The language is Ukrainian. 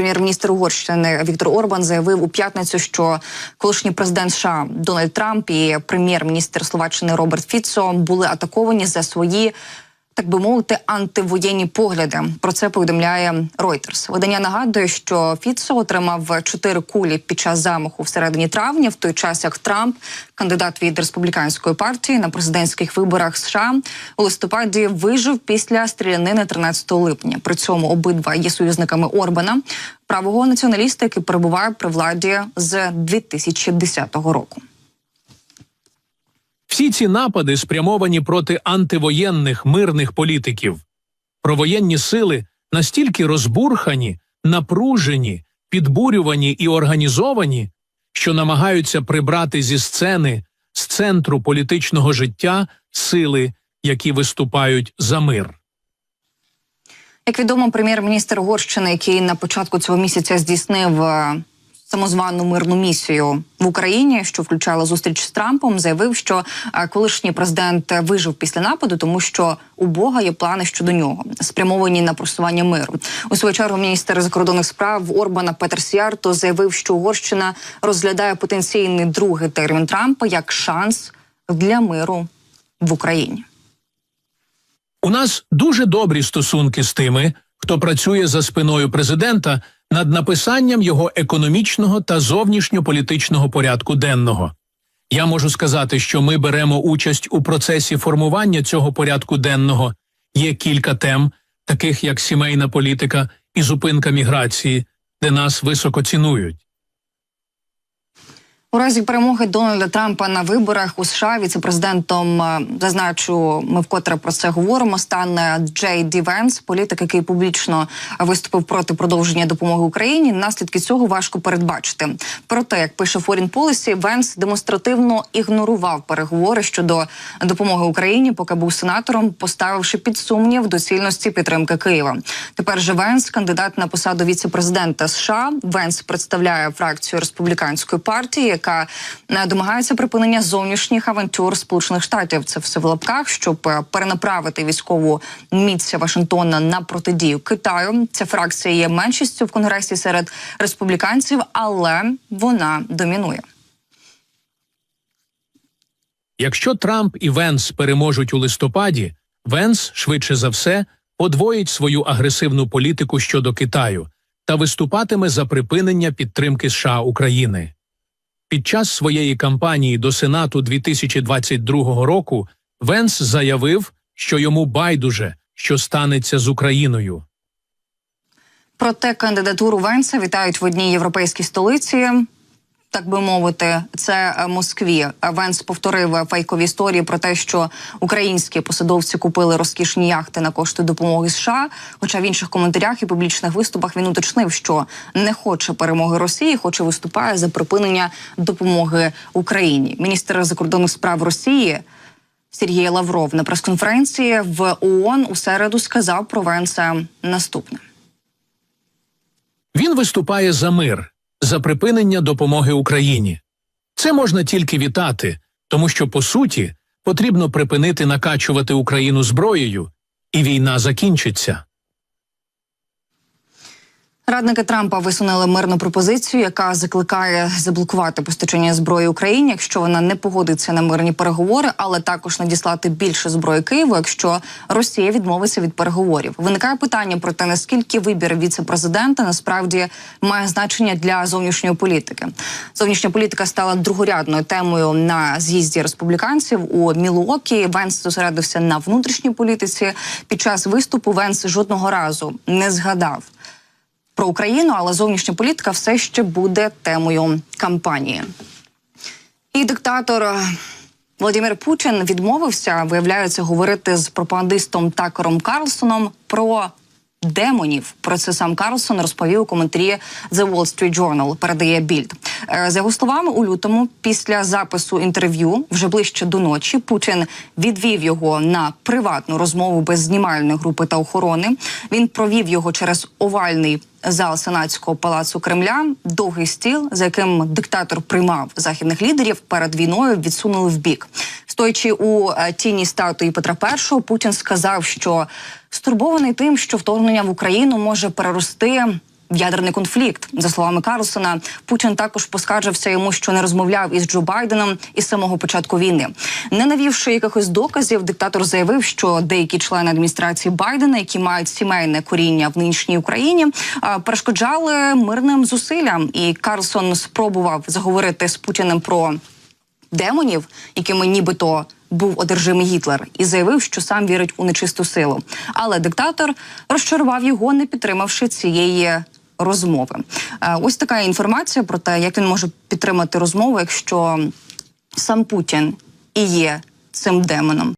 прем'єр-міністр Угорщини Віктор Орбан заявив у п'ятницю, що колишній президент США Дональд Трамп і прем'єр-міністр Словаччини Роберт Фіцо були атаковані за свої. Так би мовити, антивоєнні погляди. Про це повідомляє Reuters. Видання нагадує, що Фіцо отримав чотири кулі під час замаху всередині травня, в той час як Трамп, кандидат від республіканської партії на президентських виборах США, у листопаді вижив після стрілянини 13 липня. При цьому обидва є союзниками Орбана, правого націоналіста, який перебуває при владі з 2010 року. Всі ці напади спрямовані проти антивоєнних мирних політиків. Провоєнні сили настільки розбурхані, напружені, підбурювані і організовані, що намагаються прибрати зі сцени, з центру політичного життя сили, які виступають за мир. Як відомо, прем'єр-міністр Угорщини, який на початку цього місяця здійснив е, самозвану мирну місію в Україні, що включала зустріч з Трампом, заявив, що е, колишній президент вижив після нападу, тому що у Бога є плани щодо нього, спрямовані на просування миру. У свою чергу міністр закордонних справ Орбана Петер Сіарто заявив, що Угорщина розглядає потенційний другий термін Трампа як шанс для миру в Україні. У нас дуже добрі стосунки з тими, хто працює за спиною президента над написанням його економічного та зовнішньополітичного порядку денного. Я можу сказати, що ми беремо участь у процесі формування цього порядку денного. Є кілька тем, таких як сімейна політика і зупинка міграції, де нас високо цінують. У разі перемоги Дональда Трампа на виборах у США віцепрезидентом е, зазначу, ми вкотре про це говоримо. Стане Джей Ді Венс, політик, який публічно виступив проти продовження допомоги Україні. Наслідки цього важко передбачити. Проте, як пише Foreign Policy, Венс демонстративно ігнорував переговори щодо допомоги Україні, поки був сенатором, поставивши під сумнів доцільності підтримки Києва. Тепер же Венс, кандидат на посаду віцепрезидента США. Венс представляє фракцію республіканської партії яка е, домагається припинення зовнішніх авантюр Сполучених Штатів. Це все в лапках, щоб е, перенаправити військову міць Вашингтона на протидію Китаю. Ця фракція є меншістю в конгресі серед республіканців, але вона домінує. Якщо Трамп і Венс переможуть у листопаді, Венс швидше за все подвоїть свою агресивну політику щодо Китаю та виступатиме за припинення підтримки США України. Під час своєї кампанії до Сенату 2022 року Венс заявив, що йому байдуже, що станеться з Україною. Проте кандидатуру Венса вітають в одній європейській столиці. Так би мовити, це е, Москві. Венс повторив фейкові історії про те, що українські посадовці купили розкішні яхти на кошти допомоги США. Хоча в інших коментарях і публічних виступах він уточнив, що не хоче перемоги Росії, хоче виступає за припинення допомоги Україні. Міністр закордонних справ Росії. Сергій Лавров на прес-конференції в ООН у середу сказав про Венса наступне. Він виступає за мир, за припинення допомоги Україні. Це можна тільки вітати, тому що по суті потрібно припинити накачувати Україну зброєю, і війна закінчиться. Радники Трампа висунули мирну пропозицію, яка закликає заблокувати постачання зброї Україні, якщо вона не погодиться на мирні переговори, але також надіслати більше зброї Києву, якщо Росія відмовиться від переговорів. Виникає питання про те, наскільки вибір віце-президента насправді має значення для зовнішньої політики. Зовнішня політика стала другорядною темою на з'їзді республіканців у Мілуокі. Венс зосередився на внутрішній політиці. Під час виступу Венс жодного разу не згадав про Україну, але зовнішня політика все ще буде темою кампанії. І диктатор е, Володимир Путін відмовився, виявляється, говорити з пропагандистом Такером Карлсоном про демонів. Про це сам Карлсон розповів у коментарі The Wall Street Journal, Передає більд за його словами у лютому. Після запису інтерв'ю, вже ближче до ночі, Путін відвів його на приватну розмову без знімальної групи та охорони. Він провів його через овальний. Зал сенатського палацу Кремля довгий стіл, за яким диктатор приймав західних лідерів перед війною, відсунули в бік. Стоячи у е, тіні статуї Петра І, Путін сказав, що стурбований тим, що вторгнення в Україну може перерости ядерний конфлікт. За словами Карлсона, Путін також поскаржився йому, що не розмовляв із Джо Байденом із самого початку війни. Не навівши якихось доказів, диктатор заявив, що деякі члени адміністрації Байдена, які мають сімейне коріння в нинішній Україні, перешкоджали мирним зусиллям. І Карлсон спробував заговорити з Путіним про демонів, якими нібито був одержимий Гітлер, і заявив, що сам вірить у нечисту силу. Але диктатор розчарував його, не підтримавши цієї розмови. Е, Ось така інформація про те, як він може підтримати розмову, якщо сам Путін і є цим демоном.